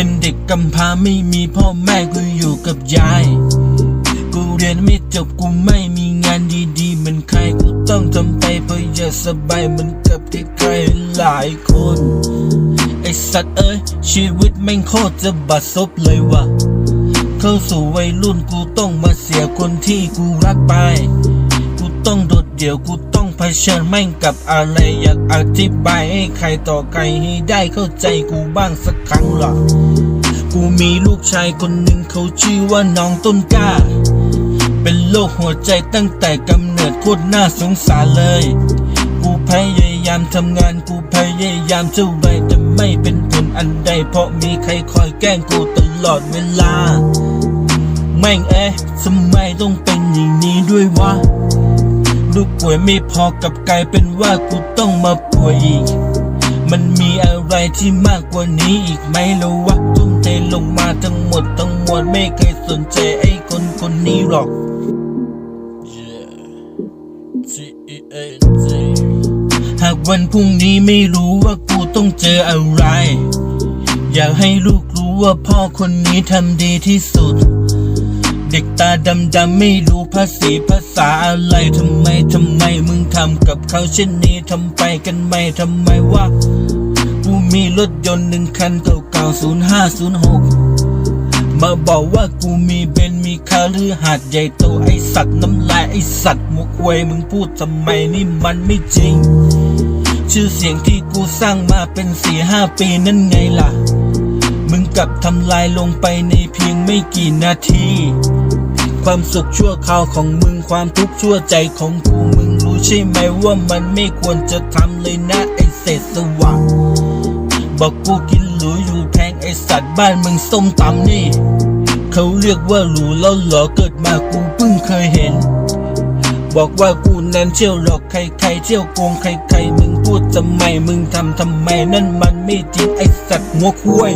เป็นเด็กกำพร้าไม่มีพ่อแม่กูอยู่กับยาย กูเรียนไม่จบกูไม่มีงานดีๆเหมือนใครกูต้องทำไปเพื่ออยากสบายเหมือนกับที่ใครหลายคน ไอสัตว์เอ้ยชีวิตแม่งโคตรจะบัดซบเลยว่ะเข้าสู่วัยรุ่นกูต้องมาเสียคนที่กูรักไป กูต้องโดดเดี่ยวกู เผชิญแม่งกับอะไร อยากอธิบายให้ใครต่อใครให้ได้เข้าใจกูบ้างสักครั้งหรอกูมีลูกชายคนหนึ่งเขาชื่อว่าน้องต้นกล้า เป็นโรคหัวใจตั้งแต่กำเนิดโคตรน่าสงสารเลย กูพยายามทำงานกูพยายามเท่าไรแต่ไม่เป็นผลอันใด เพราะมีใครคอยแกล้งกูตลอดเวลา แม่งเอ๊ะทำไมต้องเป็นอย่างนี้ด้วยวะ ลูกป่วยไม่พอกับกลายเป็นว่ากูต้องมาป่วยอีก มันมีอะไรที่มากกว่านี้อีกไหมแล้ววะทุ่มเทลงมาทั้งหมดทั้งมวลไม่เคยสนใจไอ้คนคนนี้หรอก หากวันพรุ่งนี้ไม่รู้ว่ากูต้องเจออะไร อยากให้ลูกรู้ว่าพ่อคนนี้ทำดีที่สุด เด็กตาดำดำๆไม่รู้ภาษีภาษาอะไรทำไมทำไมมึงทำกับเขาเช่นนี้ทำไปกันไม่ทำไมวะกูมีรถยนต์หนึ่งคันเก่าๆศูนย์ห้าศูนย์หกมาบอกว่ากูมีเบนมีคาลือหาดใหญ่โตไอสัตว์น้ำลายไอสัตว์มุกเวยมึงพูดทำไมนี่มันไม่จริง ชื่อเสียงที่กูสร้างมาเป็นสี่ห้าปีนั่นไงล่ะ มึงกลับทำลายลงไปในเพียงไม่กี่นาที ความสุขชั่วคราวของมึงความทุกข์ชั่วใจของกูมึงรู้ใช่ไหมว่ามันไม่ควรจะทำเลยนะไอเศษสวะบอกกูกินหรูอยู่แพงไอสัตว์บ้านมึงส้มตำนี่ เขาเรียกว่าหรูแล้วเหรอเกิดมากูเพิ่งเคยเห็น บอกว่ากูนั้นเที่ยวหลอกใครๆเที่ยวโกงใครๆมึงพูดทำไมมึงทำทำไมนั่นมันไม่จริงไอสัตว์หัวคุ้ย